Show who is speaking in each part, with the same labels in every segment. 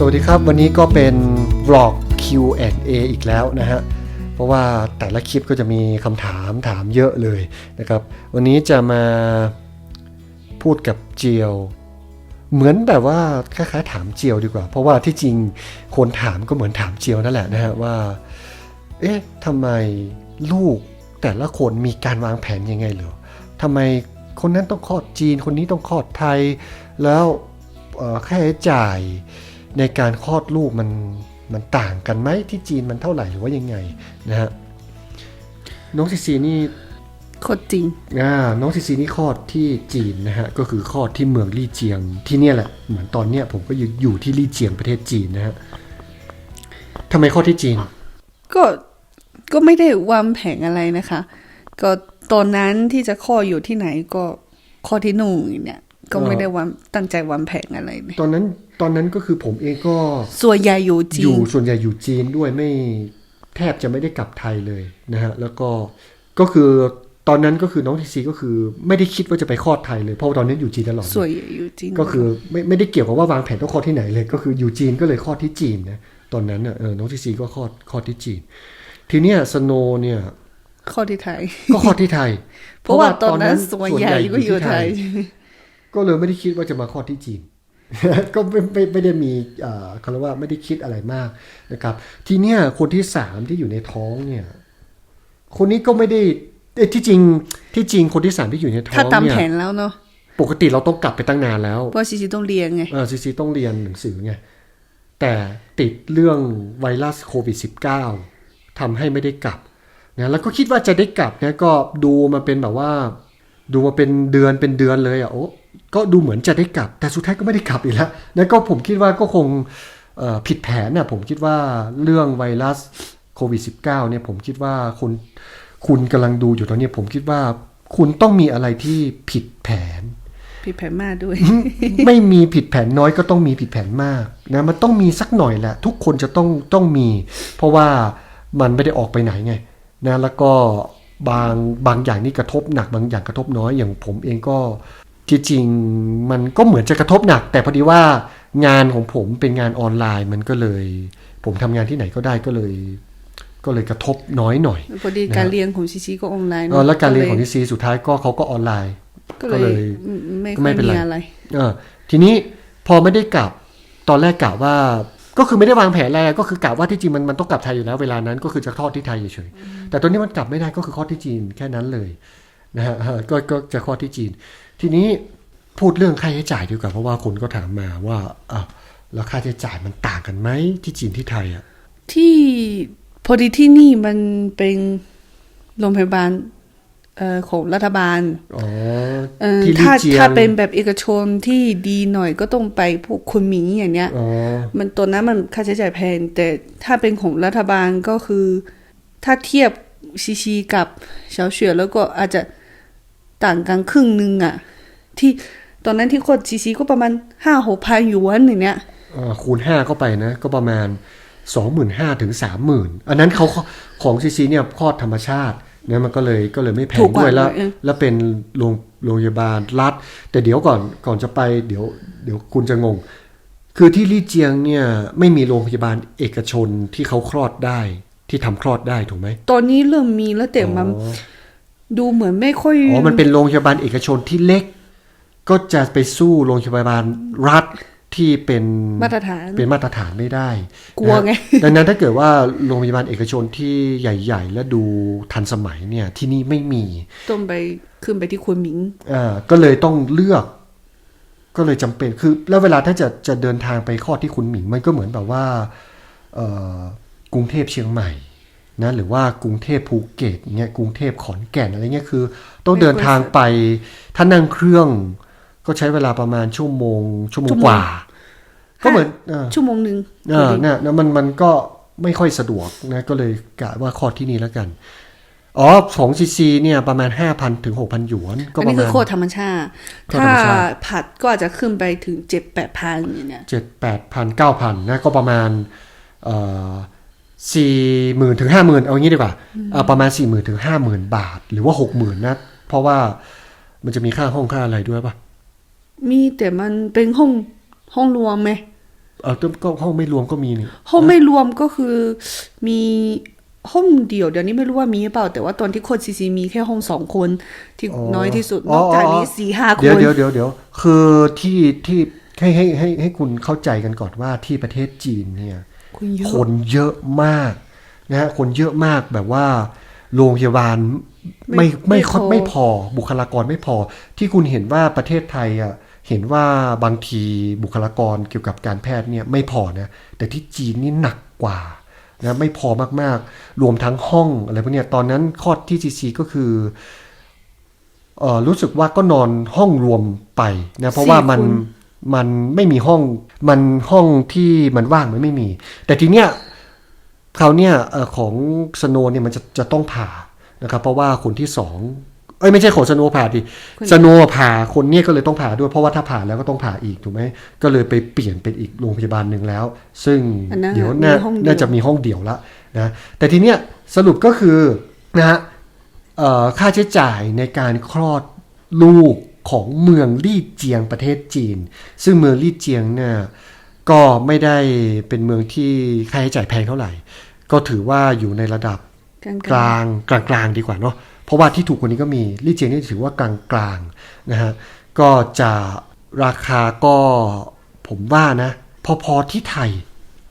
Speaker 1: สวัสดีครับ วันนี้ก็เป็นบล็อก Q&A อีกแล้วนะฮะ เพราะว่าแต่ละคลิปก็จะมีคำถามถามเยอะเลยนะครับ วันนี้จะมาพูดกับเจียว เหมือนแบบว่าคล้ายๆถามเจียวดีกว่า เพราะว่าที่จริงคนถามก็เหมือนถามเจียวนั่นแหละนะฮะว่า เอ๊ะทำไมลูกแต่ละคนมีการวางแผนยังไงเหรอทำไมคนนั้นต้องคลอดจีน คนนี้ต้องคลอดไทย แล้วค่าใช้จ่าย ในการคลอดลูกมันมันต่างกันไหมที่จีนมันเท่าไหร่หรือว่ายังไงนะฮะน้องซีซีนี่
Speaker 2: โคตรจริง
Speaker 1: อ่าน้องซีซีนี่คลอดที่จีนนะฮะก็คือคลอดที่เมืองลี่เจียงที่เนี่ยแหละเหมือนตอนเนี้ยผมก็อยู่อยู่ที่ลี่เจียงประเทศจีนนะฮะทำไมคลอดที่จีน
Speaker 2: ก็ก็ไม่ได้วางแผนอะไรนะคะ ก็ตอนนั้นที่จะข้ออยู่ที่ไหนก็ข้อที่หนึ่งเนี่ย ก็ไม่ได้วางตั้งใจวางแผนอะไรเลย
Speaker 1: ตอนนั้นตอนนั้นก็คือผมเองก็
Speaker 2: ส่วนใหญ่อยู่จี
Speaker 1: อยู่
Speaker 2: น
Speaker 1: ส่วนใหญ่อยู่จีนด้วยไม่แทบจะไม่ได้กลับไทยเลยนะฮะแล้วก็ก็คือตอนนั้นก็คือน้องทีซีก็คือไม่ได้คิดว่าจะไปคลอดไทยเลยเพราะว่าตอนนั้นอยู่จีนตลอดเลย
Speaker 2: ส่วนใหญ่อยู่จีน
Speaker 1: ก็คือไม่ไม่ได้เกี่ยวกับว่าวางแผนต้องคลอดที่ไหนเลย ก็คืออยู่จีนก็เลยคลอดที่จีนนะตอนนั้นเน่ะเออน้องทีซีก็คลอดคลอดที่จีน ทีเนี้ยสโนเนี่ย
Speaker 2: ข้อที่ไทย
Speaker 1: ก็คลอดที่ไทย
Speaker 2: เพราะว่าตอนนั้นส่วนใหญ่ก็อยู่ไทย
Speaker 1: ก็เลยไม่ได้คิดว่าจะมาคลอดที่จีนก็ไม่ไม่ไม่ได้มีเอ่อเขาเรียกว่าไม่ได้คิดอะไรมากนะครับ ทีเนี้ยคนที่สามที่อยู่ในท้องเนี่ย คนนี้ก็ไม่ได้เอ้ยที่จริงที่จริงคนที่สามที่อยู่ในท้อ
Speaker 2: ถ้างตาม
Speaker 1: เนี่
Speaker 2: แผ
Speaker 1: ย
Speaker 2: นแล้วเนาะ
Speaker 1: ปกติเราต้องกลับไปตั้งนานแล้ว
Speaker 2: เพราะซีซีต้องเรียนไง
Speaker 1: เออซีซีต้องเรียนหนังสือไงแต่ติดเรื่องไวรัสโควิด -19 ทำให้ไม่ได้กลับนะแล้วก็คิดว่าจะได้กลับนะก็ดูมาเป็นแบบว่า ดูมาเป็นเดือนเป็นเดือนเลยอะโอ้ก็ดูเหมือนจะได้กลับ แต่สุดท้ายก็ไม่ได้กลับอีกแล้วนะก็ผมคิดว่าก็คงเอ่อผิดแผนน่ะผมคิดว่าเรื่องไวรัสโควิด -19 เนี่ยผมคิดว่าคุณคุณกำลังดูอยู่ตอนนี้ผมคิดว่าคุณต้องมีอะไรที่ผิดแผน
Speaker 2: พี่แผนมากด้วย
Speaker 1: ไม่มีผิดแผนน้อยก็ต้องมีผิดแผนมากนะมันต้องมีสักหน่อยแหละ ทุกคนจะต้องต้องมี เพราะว่ามันไม่ได้ออกไปไหนไงนะแล้วก็ บางบางอย่างนี่กระทบหนัก บางอย่างกระทบน้อยอย่างผมเองก็ที่จริงมันก็เหมือนจะกระทบหนัก แต่พอดีว่างานของผมเป็นงานออนไลน์มันก็เลย ผมทำงานที่ไหนก็ได้ก็เลย ก็เลยกระทบน้อยหน่อย
Speaker 2: พอดีการเรียนของซีซีก็ออนไลน์
Speaker 1: เออแล้วการเรียนของทีซีสุดท้ายก็เขาก็ออนไลน์
Speaker 2: ก็
Speaker 1: ก็
Speaker 2: เล
Speaker 1: เลยย
Speaker 2: ไม่
Speaker 1: ก็
Speaker 2: ค่
Speaker 1: ไม่
Speaker 2: อย
Speaker 1: เป็น
Speaker 2: มี
Speaker 1: ไร
Speaker 2: อะไร
Speaker 1: เออทีนี้พอไม่ได้กลับตอนแรกกะว่า ก็คือไม่ได้วางแผนอะไรก็คือกะว่าที่จริงมันมันต้องกลับไทยอยู่แล้ว เวลานั้นก็คือจะทอดที่ไทยเฉยๆแต่ตอนนี้มันกลับไม่ได้ก็คือคลอที่จีนแค่นั้นเลยนะฮะก็ก็จะคลอที่จีน ทีนี้พูดเรื่องค่าใช้จ่ายดีกว่าเพราะว่าคนก็ถามมาว่าอะแล้วค่าใช้จ่ายมันต่างกันไหมที่จีนที่ไทยอะ
Speaker 2: ที่พอดีที่นี่มันเป็นโรงพยาบาล ของรัฐบาล
Speaker 1: อ๋อ
Speaker 2: เอ่อ
Speaker 1: ที่ลี่
Speaker 2: ถ้า
Speaker 1: เจียง
Speaker 2: ถ้าเป็นแบบเอกชนที่ดีหน่อยก็ต้องไปพวกคุณหมีอย่างเนี้ย
Speaker 1: อ๋อ
Speaker 2: มันตัวนั้นมันค่าใช้จ่ายแพง แต่ถ้าเป็นของรัฐบาลก็คือ ถ้าเทียบซีซีกับเฉาเฉวยแล้วก็อาจจะต่างกันครึ่งหนึงอะที่ตอนนั้นที่โคตรซีซีก็ประมาณห้าหกพันหยวนอย่างเนี้ย
Speaker 1: เอ่อคูณห้าเข้าไปนะ ก็ประมาณสองหมื่นห้าถึงสามหมื่นอันนั้นเขาของซีซีเนี่ยคลอดธรรมชาติ เนี่ยมันก็เลยก็เลยไม่แพ
Speaker 2: ถู
Speaker 1: ง
Speaker 2: กกว่า
Speaker 1: ด้วยแล้ว
Speaker 2: เออ
Speaker 1: แล้วเป็นโรงโรงพยาบาลรัฐ แต่เดี๋ยวก่อนก่อนจะไปเดี๋ยวเดี๋ยวคุณจะงง คือที่ลี่เจียงเนี่ยไม่มีโรงพยาบาลเอกชนที่เขาคลอดได้ที่ทำคลอดได้ถูกไหม
Speaker 2: ตอนนี้เริ่มมีแล้วแต่มัน
Speaker 1: อ๋อ
Speaker 2: ดูเหมือนไม่ค่อย
Speaker 1: อ๋อมันเป็นโรงพยาบาลเอกชนที่เล็ก ก็จะไปสู้โรงพยาบาลรัฐ ที่เป็น
Speaker 2: มาตรฐาน
Speaker 1: เป็นมาตรฐานไม่ได้
Speaker 2: กลัวไง
Speaker 1: นะฮะดังนั้นถ้าเกิดว่าโรงพยาบาลเอกชนที่ใหญ่ ๆ และดูทันสมัยเนี่ยที่นี่ไม่มี
Speaker 2: ต้องไปขึ้นไปที่ควนหมิง
Speaker 1: อ่าก็เลยต้องเลือก ก็เลยจำเป็นคือ แล้วเวลาถ้าจะจะเดินทางไปคลอดที่คุณหมิงมันก็เหมือนแบบว่าเอ่อกรุงเทพเชียงใหม่นะหรือว่ากรุงเทพภูเก็ตเงี้ยกรุงเทพขอนแก่นอะไรเงี้ยคือ ต้องเดินทางไปถ้านั่งเครื่องก็ใช้เวลาประมาณชั่วโมงชั่วโมง
Speaker 2: ชั่วโมง
Speaker 1: กว่า ก็เหมือนเออ
Speaker 2: ชั่วโมงหนึ่ง
Speaker 1: เออเนี่ยนะมันมันก็ไม่ค่อยสะดวกนะก็เลยกะว่าคลอดที่นี่แล้วกันอ๋อของซีซีเนี่ยประมาณ 5,000 ถึง 6,000 หยวน ก็
Speaker 2: อัน
Speaker 1: ประ
Speaker 2: นี้
Speaker 1: มา
Speaker 2: คือ
Speaker 1: ณ
Speaker 2: โคตรธรรมชาติ
Speaker 1: โคตรธร
Speaker 2: ถ้าร
Speaker 1: มชาติ
Speaker 2: ผัดก็อาจจะขึ้นไปถึงเจ็ดแปดพันอย่างเนี้ย
Speaker 1: เจ็ดแปดพันเก้าพันนะก็ประมาณเอ่อสี่หมื่นถึงห้าหมื่นเอางี้ดีกว่าเอาประมาณสี่หมื่นถึงห้าหมื่นบาท หรือว่าหกหมื่นนะ เพราะว่ามันจะมีค่าห้องค่าอะไรด้วยป่ะ
Speaker 2: มีแต่มันเป็นห้อง ห้องรวมไหม
Speaker 1: เออก็ห้องไม่รวมก็มีนี่
Speaker 2: ห้องไม่รวมก็คือมีห้องเดียวเดี๋ยวนี้ไม่รู้ว่ามีหรือเปล่า แต่ว่าตอนที่คนซีซีมีแค่ห้องสองคนที่น้อยที่สุดนอกจากนี้สี่ห้าค
Speaker 1: เดี๋ยวนเดี๋ยวเดี๋ยวเดี๋ยวคือที่ที่ให้ให้ให้ให้คุณเข้าใจกันก่อนว่าที่ประเทศจีนเนี่ย
Speaker 2: คุณเยอะ
Speaker 1: คนเยอะมากนะฮะคนเยอะมากแบบว่าโรงพยาบาลไม่
Speaker 2: ไม่
Speaker 1: ไม่
Speaker 2: พอ
Speaker 1: ไม่พอบุคลากรไม่พอ ที่คุณเห็นว่าประเทศไทยอะ เห็นว่าบางทีบุคลากรเกี่ยวกับการแพทย์เนี่ยไม่พอนะแต่ที่จีนนี่หนักกว่านะไม่พอมากๆ รวมทั้งห้องอะไรพวกเนี้ยตอนนั้นคลอดที่จีซีก็คือเออรู้สึกว่าก็นอนห้องรวมไปนะเพราะว่ามัน
Speaker 2: สี่คน
Speaker 1: มันไม่มีห้องมันห้องที่มันว่างมันไม่มี แต่ทีเนี้ยเขาวเนี่ยเอ่อของสโนเนี่ยมันจะจะต้องผ่านะครับเพราะว่าคนที่สอง เอ้ยไม่ใช่ของสโนผ่าดิสโนผ่าคนเนี่ยก็เลยต้องผ่าด้วยเพราะว่าถ้าผ่าแล้วก็ต้องผ่าอีกถูกไหมก็เลยไปเปลี่ยนเป็นอีกโรงพยาบาลหนึ่งแล้ว ซึ่ง
Speaker 2: อันนั้น
Speaker 1: เดี๋ยว
Speaker 2: มี
Speaker 1: น่า
Speaker 2: ห้องเดียว
Speaker 1: น่าจะมีห้องเดี่ยวละนะแต่ทีเนี้ยสรุปก็คือนะฮะเอ่อค่าใช้จ่ายในการคลอดลูกของเมืองลี่เจียงประเทศจีน ซึ่งเมืองลี่เจียงเนี่ยก็ไม่ได้เป็นเมืองที่ค่าใช้จ่ายแพงเท่าไหร่ ก็ถือว่าอยู่ในระดับ
Speaker 2: กลาง
Speaker 1: กลางกลางกลางดีกว่าเนาะ เพราะว่าที่ถูกกว่านี้ก็มีลี่เจียงนี่ถือว่ากลางกลางนะฮะก็จะราคาก็ผมว่านะพอๆที่ไทย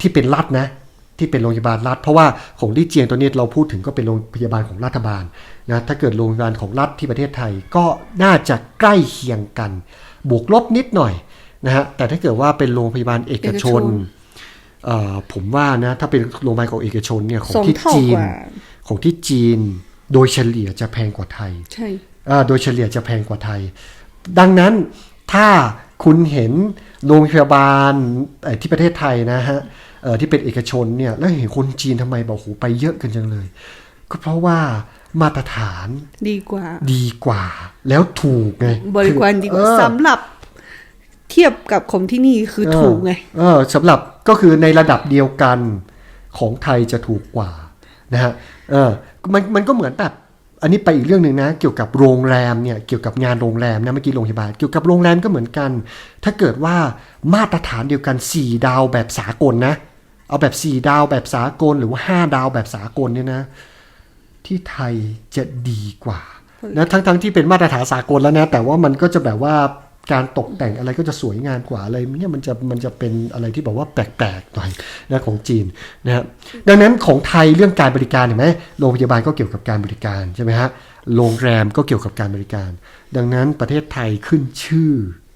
Speaker 1: ที่เป็นรัฐนะที่เป็นโรงพยาบาลรัฐ เพราะว่าของลี่เจียงตัวนี้เราพูดถึงก็เป็นโรงพยาบาลของรัฐบาลนะถ้าเกิดโรงพยาบาลของรัฐที่ประเทศไทยก็น่าจะใกล้เคียงกัน บวกลบนิดหน่อยนะฮะแต่ถ้าเกิดว่าเป็นโรงพยาบาลเอกชนเอ่อผมว่านะถ้าเป็นโรงพยาบาลของเอกชนเนี่ยของ
Speaker 2: สอง
Speaker 1: ที่
Speaker 2: เท่า
Speaker 1: จี
Speaker 2: ก
Speaker 1: น
Speaker 2: ว่า
Speaker 1: ของที่จีน โดยเฉลี่ยจะแพงกว่าไทย
Speaker 2: ใช่
Speaker 1: อ่าโดยเฉลี่ยจะแพงกว่าไทย ดังนั้นถ้าคุณเห็นโรงพยาบาลเอ่อที่ประเทศไทยนะฮะเอ่อที่เป็นเอกชนเนี่ยแล้วเห็นคนจีนทำไมบอกโหไปเยอะกันจังเลย ก็เพราะว่ามาตรฐาน
Speaker 2: ดีกว่า
Speaker 1: ดีกว่า แล้วถูกไง
Speaker 2: บริการดีกว่า
Speaker 1: เออ
Speaker 2: สำหรับเทียบกับของที่นี่คือถูกไง
Speaker 1: เออสำหรับก็คือในระดับเดียวกันของไทยจะถูกกว่านะฮะเออ มันมันก็เหมือนแบบอันนี้ไปอีกเรื่องหนึ่งนะ เกี่ยวกับโรงแรมเนี่ยเกี่ยวกับงานโรงแรมนะเมื่อกี้โรงพยาบาลเกี่ยวกับโรงแรมก็เหมือนกัน ถ้าเกิดว่ามาตรฐานเดียวกัน 4 ดาวแบบสากลนะ เอาแบบ 4 ดาวแบบสากลหรือว่า 5 ดาวแบบสากลเนี่ยนะ ที่ไทยจะดีกว่านะทั้งทั้งที่เป็นมาตรฐานสากลแล้วนะ แต่ว่ามันก็จะแบบว่า การตกแต่งอะไรก็จะสวยงามกว่าอะไรเนี่ยมันจะมันจะเป็นอะไรที่แบบว่าแปลกๆหน่อยนะของจีนนะครับดังนั้นของไทยเรื่องการบริการเห็นไหมโรงพยาบาลก็เกี่ยวกับการบริการใช่ไหมฮะโรงแรมก็เกี่ยวกับการบริการ ดังนั้นประเทศไทยขึ้นชื่อ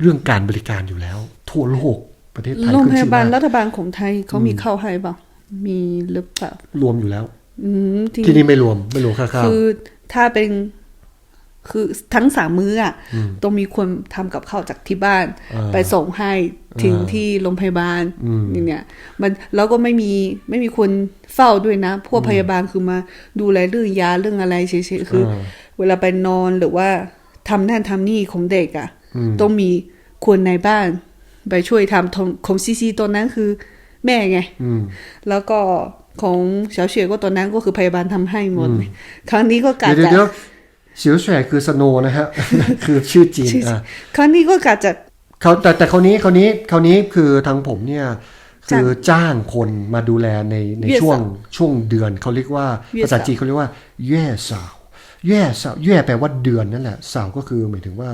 Speaker 1: เรื่องการบริการอยู่แล้ว ทั่วโลกประเทศไทย
Speaker 2: โรง
Speaker 1: ขึ้น
Speaker 2: พ
Speaker 1: ชื่
Speaker 2: ยา
Speaker 1: อบา
Speaker 2: ล
Speaker 1: มาก
Speaker 2: รัฐบาลของไทยเขามีเข้าให้เปล่ามีหรือเปล่าร
Speaker 1: วมอยู่แล้ว
Speaker 2: อืมที่
Speaker 1: ที่นี่ไม่รวมไม่รวมค่าข้าว
Speaker 2: คือถ้าเป็น คือทั้งสามมื้ออะต้องมีคนทำกับข้าวจากที่บ้าน
Speaker 1: อ่า
Speaker 2: ไปส่งให้ถึง
Speaker 1: อ่า
Speaker 2: ที่โรงพยาบาล
Speaker 1: อืม
Speaker 2: นี่เนี่ย มันแล้วก็ไม่มีไม่มีคนเฝ้าด้วยนะ พวกพยาบาลคือมาดูแลเรื่องยาเรื่องอะไรเฉยๆคืออาเวลาไปนอนหรือว่าทำนั่นทำนี่ของเด็กอะ
Speaker 1: อืม
Speaker 2: ต้องมีคนในบ้าน ไปช่วยทำของของซีซีตอนนั้นคือแม่ไง
Speaker 1: อืม
Speaker 2: แล้วก็ของเฉาเฉวยก็ตอนนั้นก็คือพยาบาลทำให้หมด ครั้งนี้ก็กะ
Speaker 1: เดี๋ยว
Speaker 2: จะ
Speaker 1: เดี๋ยวเฉียวแฉคือสโนนะฮะคือชื่อจีน
Speaker 2: ชื่อ
Speaker 1: อะ
Speaker 2: ครั้งนี้ก็กะจะ
Speaker 1: เขาแต่แต่คราวนี้คราวนี้คราวนี้คือทางผมเนี่ยคือจ้างคนมาดูแลในใน
Speaker 2: เย่
Speaker 1: ช่วง
Speaker 2: สาว
Speaker 1: ช่วงเดือนเขาเรียกว่า
Speaker 2: เย่
Speaker 1: ภาษา
Speaker 2: สาว
Speaker 1: จีนเขาเรียกว่าแย่สาวแย่สาวแย่แปลว่าเดือนนั่นแหละสาวก็คือหมายถึงว่า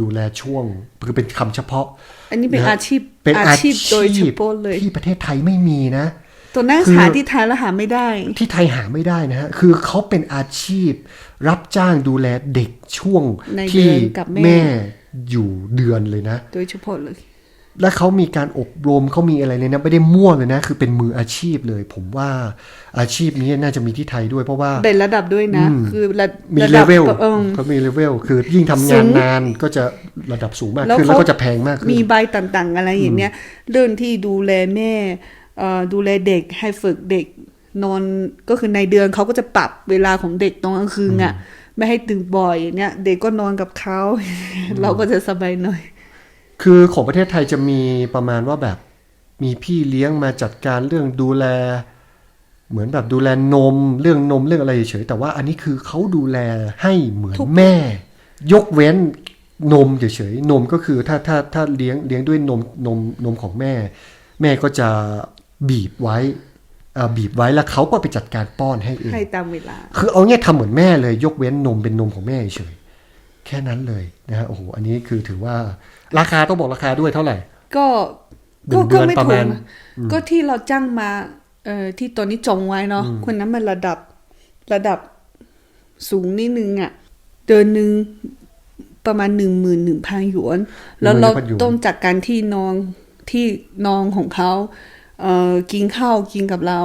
Speaker 1: ดูแลช่วงคือเป็นคำเฉพาะ
Speaker 2: อันนี้เป็น
Speaker 1: นะ
Speaker 2: อาชีพ
Speaker 1: เป็นอาชีพ
Speaker 2: โดยเฉพาะเลย
Speaker 1: ที่ประเทศไทยไม่มีนะ
Speaker 2: ตัวนั้น
Speaker 1: คือ
Speaker 2: หาที่ไทยแล้วหาไม่ได้
Speaker 1: ที่ไทยหาไม่ได้นะฮะ คือเขาเป็นอาชีพ รับจ้างดูแลเด็กช่วง
Speaker 2: ใน
Speaker 1: ที่
Speaker 2: เดือนกับแม่
Speaker 1: แม่อยู่เดือนเลยนะ
Speaker 2: โดยเฉพาะเลย
Speaker 1: และเขามีการอบรมเขามีอะไรเลยนะ ไม่ได้มั่วเลยนะ คือเป็นมืออาชีพเลย ผมว่าอาชีพนี้น่าจะมีที่ไทยด้วยเพราะว่า
Speaker 2: เป็นระดับด้วยนะ
Speaker 1: อืม
Speaker 2: คือระ
Speaker 1: มี
Speaker 2: ระ
Speaker 1: เล
Speaker 2: ดับ
Speaker 1: เวล
Speaker 2: เออ
Speaker 1: เขามีเลเวลคือยิ่งทำงาน
Speaker 2: สูง
Speaker 1: นานก็จะระดับสูงมาก
Speaker 2: แล้ว
Speaker 1: ขึ้นแล้ว
Speaker 2: เขา
Speaker 1: ก็จะแพงมากขึ้น
Speaker 2: มีใบต่างๆ อะไรอย่างเนี้ยเรื่องที่ดูแลแม่เอ่อ ดูแลเด็กให้ฝึกเด็กนอนก็คือในเดือนเขาก็จะปรับเวลาของเด็กตอนกลางคืนอะ ไม่ให้ตื่นบ่อยอย่างเนี้ยเด็กก็นอนกับเขาเราก็จะสบายหน่อย
Speaker 1: คือของประเทศไทยจะมีประมาณว่าแบบมีพี่เลี้ยงมาจัดการเรื่องดูแล เหมือนแบบดูแลนมเรื่องนมเรื่องอะไรเฉยๆแต่ว่าอันนี้คือเขาดูแลให้เหมือน
Speaker 2: ทุก
Speaker 1: แม่ ยกเว้นนมเฉยๆนมก็คือถ้าถ้าถ้าเลี้ยงเลี้ยงด้วยนมนมนมของแม่ แม่ก็จะ บีบไว้เอ่อบีบไว้แล้วเขาก็ไปจัดการป้อนให้เอง
Speaker 2: ให้ตามเวลา
Speaker 1: คือเอาง่ายทำเหมือนแม่เลยยกเว้นนมเป็นนมของแม่เฉยแค่นั้นเลยนะฮะโอ้โหอันนี้คือถือว่าราคาต้องบอกราคาด้วยเท่าไหร่
Speaker 2: ก็
Speaker 1: หนึ่
Speaker 2: ก็
Speaker 1: งเดื
Speaker 2: ก็
Speaker 1: อน
Speaker 2: ไม่
Speaker 1: ประ
Speaker 2: ถู
Speaker 1: มากณ
Speaker 2: นะก็ที่เราจ้างมาเอ่อที่ตอนนี้จองไว้เนาะคนนั้นมันระดับระดับสูงนิดนึงอะ่ะเดือนหนึ่งประมาณหนึ่งหมื่นหนึ่งพันหยวน แล้วเรา
Speaker 1: 11,000หยวน
Speaker 2: ต้องจากการที่นองที่นองของเขา เอ่อกินข้าวกินกับเรา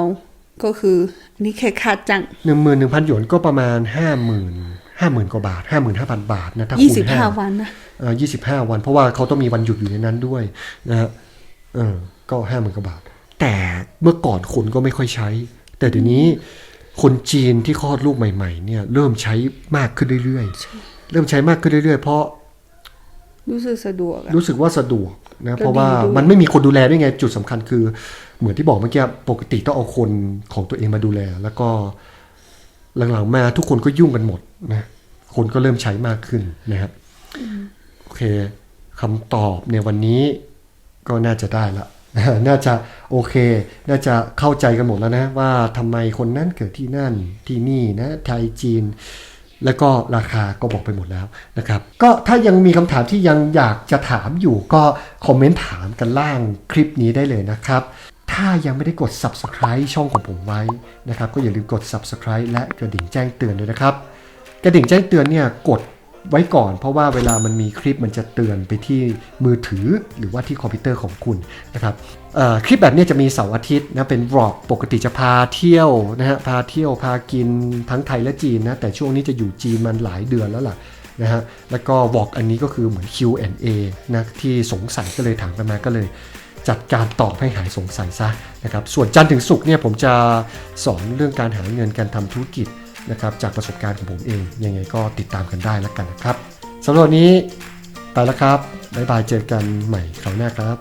Speaker 2: ก็คืออันนี่แค่ค่าจ้าง
Speaker 1: หนึ่งหมื่นหนึ่งพันหยวนก็ประมาณห้าหมื่นห้าหมื่นกว่าบาทห้าหมื่นห้าพันบาทนะถ้า
Speaker 2: ยี่
Speaker 1: คู
Speaker 2: สิบ
Speaker 1: ณ
Speaker 2: ห้า
Speaker 1: ห้า
Speaker 2: วันนะ
Speaker 1: ยี่สิบห้าวัน เพราะว่าเขาต้องมีวันหยุดอยู่ในนั้นด้วยนะฮะเออก็ห้าหมื่นกว่าบาท แต่เมื่อก่อนคนก็ไม่ค่อยใช้ แต่เดี๋ยวนี้คนจีนที่คลอดลูกใหม่ ๆ เนี่ย เริ่มใช้มากขึ้นเรื่อยๆ เริ่มใช้มากขึ้นเรื่อยๆ เพราะ
Speaker 2: รู้สึกสะดวกอะ
Speaker 1: รู้สึกว่าสะดวกนะ
Speaker 2: ก็
Speaker 1: เพราะว่า
Speaker 2: ดีด้วย
Speaker 1: มันไม่มีคนดูแลด้วยไงจุดสำคัญคือ เหมือนที่บอกเมื่อกี้ปกติต้องเอาคนของตัวเองมาดูแล แล้วก็หลังๆมาทุกคนก็ยุ่งกันหมดนะคนก็เริ่มใช้มากขึ้นนะครับโอเคคำตอบในวันนี้ก็น่าจะได้ละน่าจะโอเค น่าจะเข้าใจกันหมดแล้วนะ ว่าทำไมคนนั้นเกิดที่นั่นที่นี่นะไทยจีน แล้วก็ราคาก็บอกไปหมดแล้วนะครับ ก็ถ้ายังมีคำถามที่ยังอยากจะถามอยู่ก็คอมเมนต์ถามกันล่างคลิปนี้ได้เลยนะครับ ถ้ายังไม่ได้กด subscribe ช่องของผมไว้นะครับ ก็อย่าลืมกด subscribe และกระดิ่งแจ้งเตือนด้วยนะครับ กระดิ่งแจ้งเตือนเนี่ยกด ไว้ก่อน เพราะว่าเวลามันมีคลิปมันจะเตือนไปที่มือถือหรือว่าที่คอมพิวเตอร์ของคุณนะครับคลิปแบบนี้จะมีเสาร์อาทิตย์นะเป็นบล็อกปกติจะพาเที่ยวนะฮะพาเที่ยวพากินทั้งไทยและจีนนะแต่ช่วงนี้จะอยู่จีนมันหลายเดือนแล้วล่ะนะฮะแล้วก็วอกอันนี้ก็คือเหมือน Q&A นะที่สงสัยก็เลยถามกันมาก็เลย จัดการตอบให้หายสงสัยซะนะครับส่วนจันทร์ถึงศุกร์เนี่ยผมจะสอนเรื่องการหาเงินการทำธุรกิจ นะครับจากประสบการณ์ของผมเอง ยังไงก็ติดตามกันได้แล้วกันนะครับสำหรับวันนี้ไปแล้วครับบ๊ายบายเจอกันใหม่คราวหน้าครับ